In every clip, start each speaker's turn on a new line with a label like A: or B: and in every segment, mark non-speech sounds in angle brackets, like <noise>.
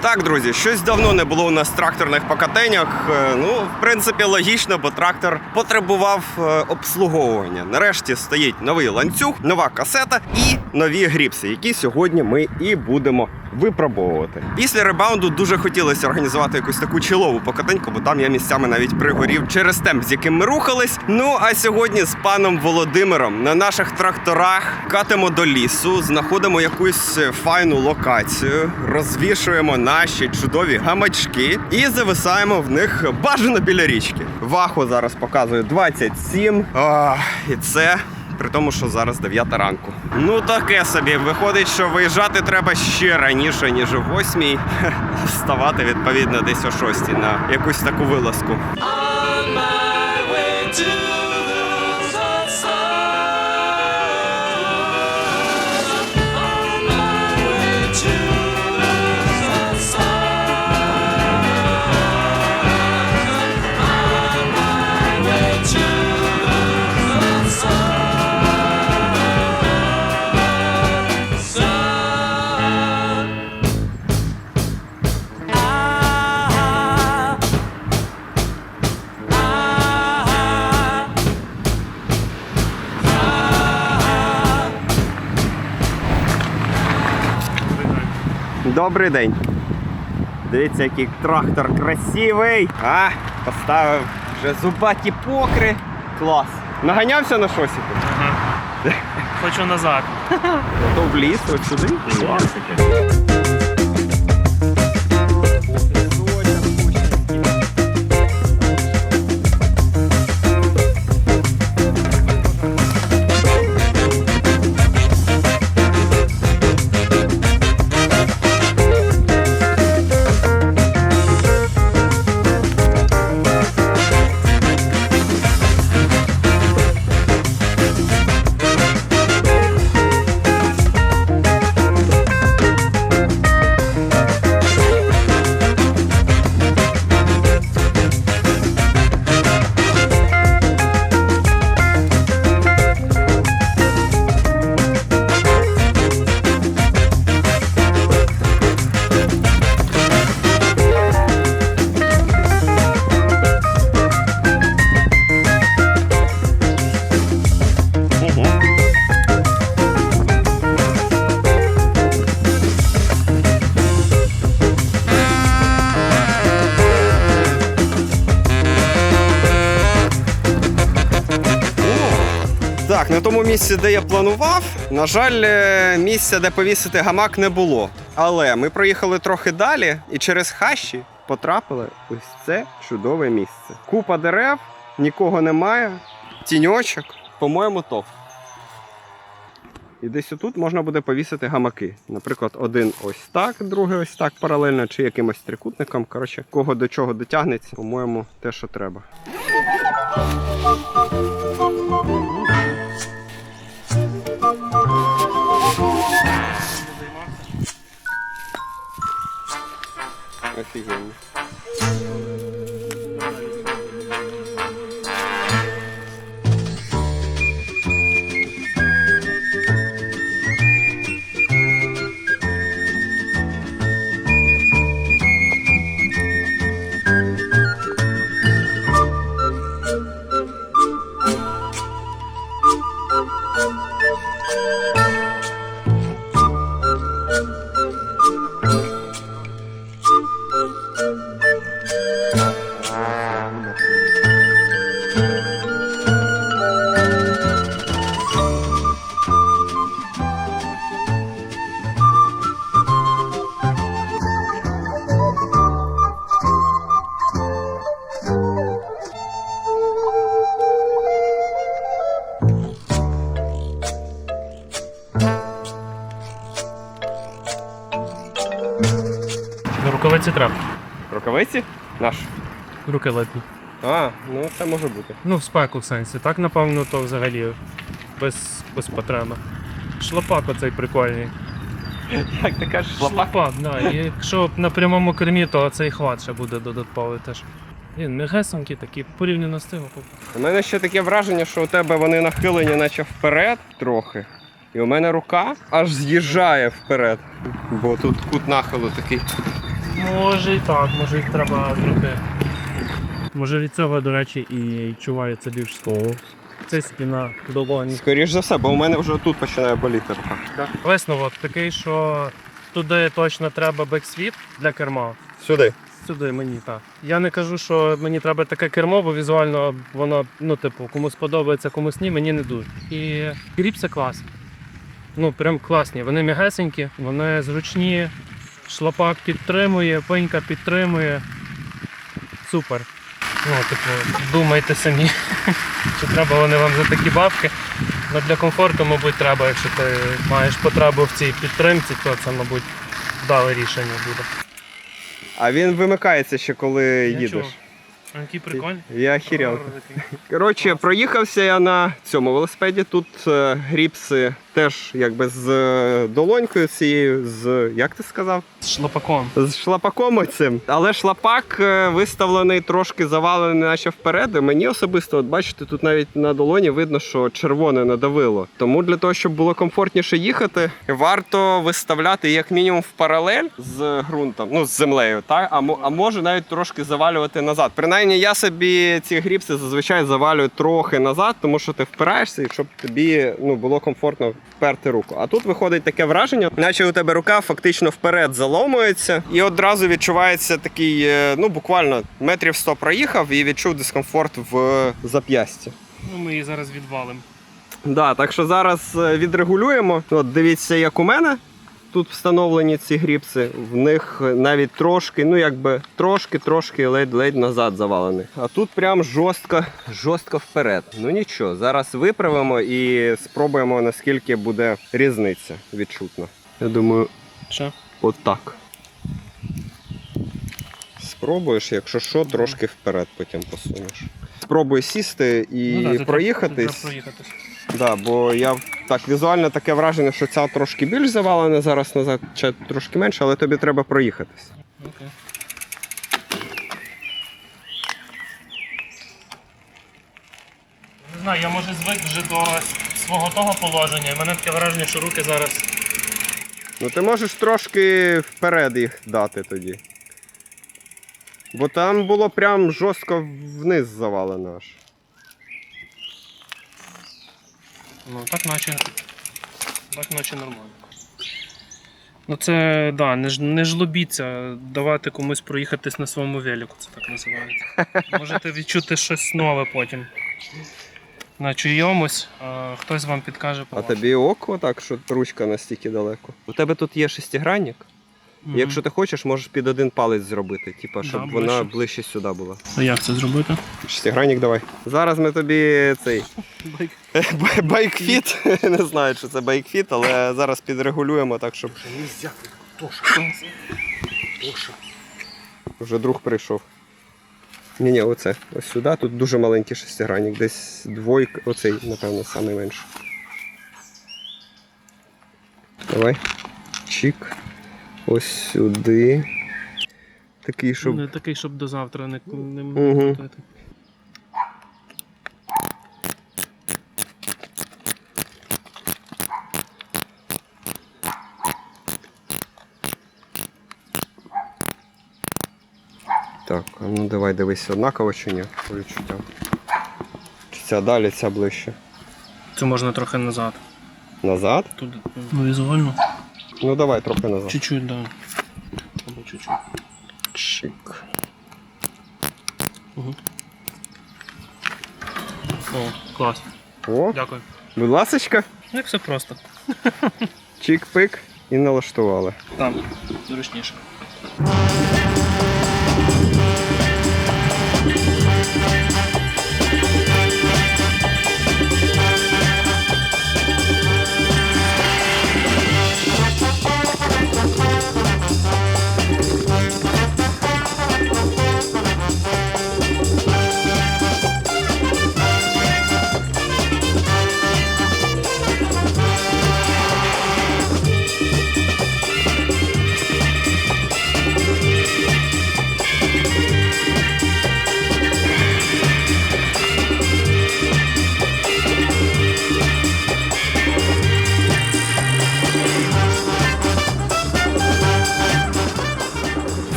A: Так, друзі, щось давно не було у нас тракторних покатеньок. Е, Ну, в принципі, логічно, бо трактор потребував е, обслуговування. Нарешті стоїть новий ланцюг, нова касета і нові гріпси, які сьогодні ми і будемо випробовувати. Після ребаунду дуже хотілося організувати якусь таку чолову покатеньку, бо там я місцями навіть пригорів через темп, з яким ми рухались. Ну а сьогодні з паном Володимиром на наших тракторах катимо до лісу, знаходимо якусь е, файну локацію, розвішуємо наші чудові гамачки і зависаємо в них бажано біля річки. Ваху зараз показує 27. А, і це при тому, що зараз 9 ранку. Ну таке собі. Виходить, що виїжджати треба ще раніше, ніж о 8. І <laughs> вставати відповідно десь о 6 на якусь таку вилазку. Добрий день. Дивіться, який трактор красивий. А, поставив вже зубаті покри. Клас. Наганявся на шосіку.
B: Хочу назад. <laughs>
A: То в ліс, от сюди. Так, тому місці, де я планував, на жаль, е, місця, де повісити гамак, не було. Але ми проїхали трохи далі і через хащі потрапили ось це чудове місце. Купа дерев, нікого немає, тіньочок, по-моєму, топ. І десь отут можна буде повісити гамаки. Наприклад, один ось так, другий ось так паралельно, чи якимось трикутником. Коротше, кого до чого дотягнеться, по-моєму, те, що треба. happy. Наш.
B: Руки летні.
A: А, ну це може бути.
B: Ну, в спеку в сенсі. Так, напевно, то взагалі без, без потреби. Шлапак оцей прикольний.
A: Як ти кажеш,
B: Шлапак, да. І якщо на прямому кермі, то цей хват ще буде додатковий теж. Він м'ягесенький такий, порівняно з тим.
A: У мене ще таке враження, що у тебе вони нахилені, наче вперед трохи. І у мене рука аж з'їжджає вперед. Бо тут кут нахилу такий
B: Може і так, може їх треба зробити. Може від цього, до речі, і відчувається більш слово. Це спіна долоні.
A: Скоріш за все, бо у мене вже тут починає боліти рука.
B: Висновок такий, що туди точно треба бексвіп для керма.
A: Сюди.
B: Сюди мені так. Я не кажу, що мені треба таке кермо, бо візуально воно, ну, типу, комусь подобається, комусь ні, мені не дуже. І кріпси класні. Ну, прям класні. Вони м'ягесенькі, вони зручні, шлапак підтримує, пенька підтримує. Супер. Ну, типу, думайте самі, <laughs> чи треба вони вам за такі бабки. Ну, для комфорту, мабуть, треба, якщо ти маєш потребу в цій підтримці, то це, мабуть, вдале рішення буде.
A: А він вимикається ще коли їдеш.
B: чув. А Який прикольний.
A: Я охерел. Коротше, проїхався я на цьому велосипеді. Тут е, гріпси теж якби з е, долонькою цією, з як ти сказав?
B: З шлапаком.
A: З шлапаком оцим. Але шлапак е, виставлений трошки завалений, наче вперед. І Мені особисто, от бачите, тут навіть на долоні видно, що червоне надавило. Тому для того, щоб було комфортніше їхати, варто виставляти як мінімум в паралель з ґрунтом, ну з землею, так? А, а може навіть трошки завалювати назад. Принаймні, я собі ці гріпси зазвичай завалюю трохи назад, тому що ти впираєшся, і щоб тобі ну, було комфортно вперти руку. А тут виходить таке враження, наче у тебе рука фактично вперед заломується, і одразу відчувається такий, е, ну буквально метрів 100 проїхав і відчув дискомфорт в зап'ясті.
B: Ну, ми її зараз відвалимо.
A: Да, так що зараз е, відрегулюємо. От дивіться, як у мене тут встановлені ці гріпси. В них навіть трошки, ну якби трошки-трошки ледь-ледь назад завалений. А тут прям жорстко, жорстко вперед. Ну нічого, зараз виправимо і спробуємо, наскільки буде різниця відчутна. Я думаю,
B: Що?
A: отак. Спробуєш, якщо що, трошки вперед потім посунеш. Спробуй сісти і
B: Ну, да,
A: проїхатись.
B: треба проїхатись.
A: Да, бо я так візуально таке враження, що ця трошки більш завалена зараз назад, чи трошки менше, але тобі треба проїхатись.
B: Окей. Не знаю, я може звик вже до свого того положення, і мене таке враження, що руки зараз.
A: Ну ти можеш трошки вперед їх дати тоді. Бо там було прям жорстко вниз завалено аж.
B: Ну, так наче. Так наче нормально. Ну це да, не, ж, не жлобіться давати комусь проїхатись на своєму велику, це так називається. Можете відчути щось нове потім. На чийомусь, а хтось вам підкаже
A: А
B: по
A: тобі око так, що ручка настільки далеко. У тебе тут є шестигранник.
B: Мгм.
A: Якщо ти хочеш, можеш під один палець зробити, типа, щоб
B: Да,
A: вона
B: ближче.
A: ближче сюди була.
B: А як це зробити?
A: Шестигранник давай. Зараз ми тобі цей <laughs> Байкфіт. <laughs> Не знаю, чи це байкфіт, але зараз підрегулюємо так, щоб. Вже друг прийшов. Ні, ні, оце. Ось сюди. Тут дуже маленький шестигранник, десь двойка, оцей, напевно, найменший. Давай. Чик. Ось сюди. Такий, щоб.
B: Не такий, щоб до завтра не, не крутити.
A: Так, ну давай дивись, однаково чи ні, по відчуттям. Чи ця далі, ця ближче.
B: Це можна трохи назад.
A: Назад?
B: Туди. Ну, візуально.
A: Ну давай трохи назад.
B: Чуть-чуть, да. Або чуть-чуть.
A: Чик.
B: Угу. О, клас.
A: О,
B: Дякую.
A: будь ласочка,
B: Як все просто.
A: чик-пик і налаштували.
B: Там, зручніше.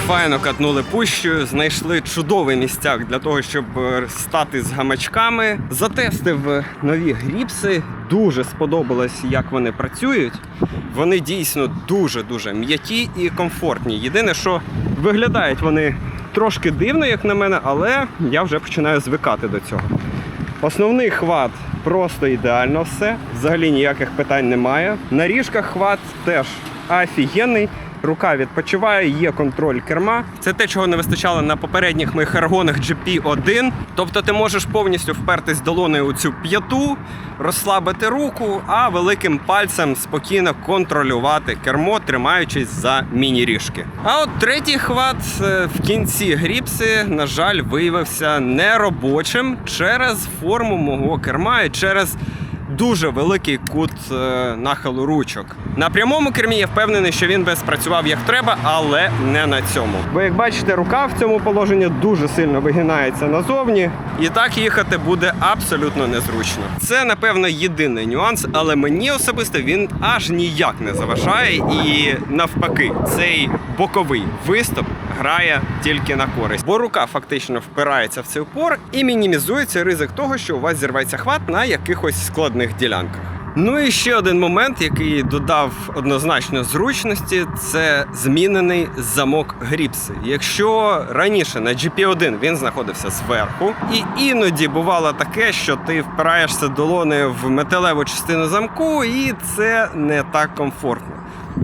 A: Файно катнули пущею, знайшли чудовий місцяк для того, щоб е, стати з гамачками. Затестив е, нові гріпси. Дуже сподобалось, як вони працюють. Вони дійсно дуже-дуже м'які і комфортні. Єдине, що виглядають вони трошки дивно, як на мене, але я вже починаю звикати до цього. Основний хват просто ідеально все. Взагалі ніяких питань немає. На ріжках хват теж офігенний. Рука відпочиває, є контроль керма. Це те, чого не вистачало на попередніх моїх аргонах GP1. Тобто ти можеш повністю впертись долоною у цю п'яту, розслабити руку, а великим пальцем спокійно контролювати кермо, тримаючись за міні-ріжки. А от третій хват е, в кінці гріпси, на жаль, виявився неробочим через форму мого керма і через дуже великий кут е, нахилу ручок. На прямому кермі я впевнений, що він би спрацював як треба, але не на цьому. Бо як бачите, рука в цьому положенні дуже сильно вигинається назовні, і так їхати буде абсолютно незручно. Це напевно єдиний нюанс, але мені особисто він аж ніяк не заважає. І навпаки, цей боковий виступ грає тільки на користь, бо рука фактично впирається в цей упор і мінімізується ризик того, що у вас зірветься хват на якихось складних ділянках. Ну і ще один момент, який додав однозначно зручності, це змінений замок гріпси. Якщо раніше на GP1 він знаходився зверху, і іноді бувало таке, що ти впираєшся долонею в металеву частину замку, і це не так комфортно.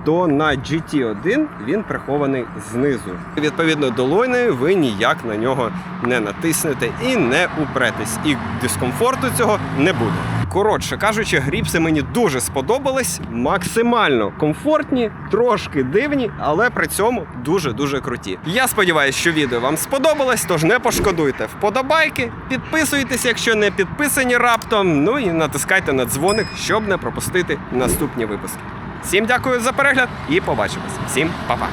A: То на GT1 він прихований знизу. Відповідно, долонею ви ніяк на нього не натиснете і не упретесь. І дискомфорту цього не буде. Коротше кажучи, гріпси мені дуже сподобались, максимально комфортні, трошки дивні, але при цьому дуже-дуже круті. Я сподіваюся, що відео вам сподобалось, тож не пошкодуйте вподобайки, підписуйтесь, якщо не підписані раптом. Ну і натискайте на дзвоник, щоб не пропустити наступні випуски. Всім дякую за перегляд і побачимось. Всім па-па!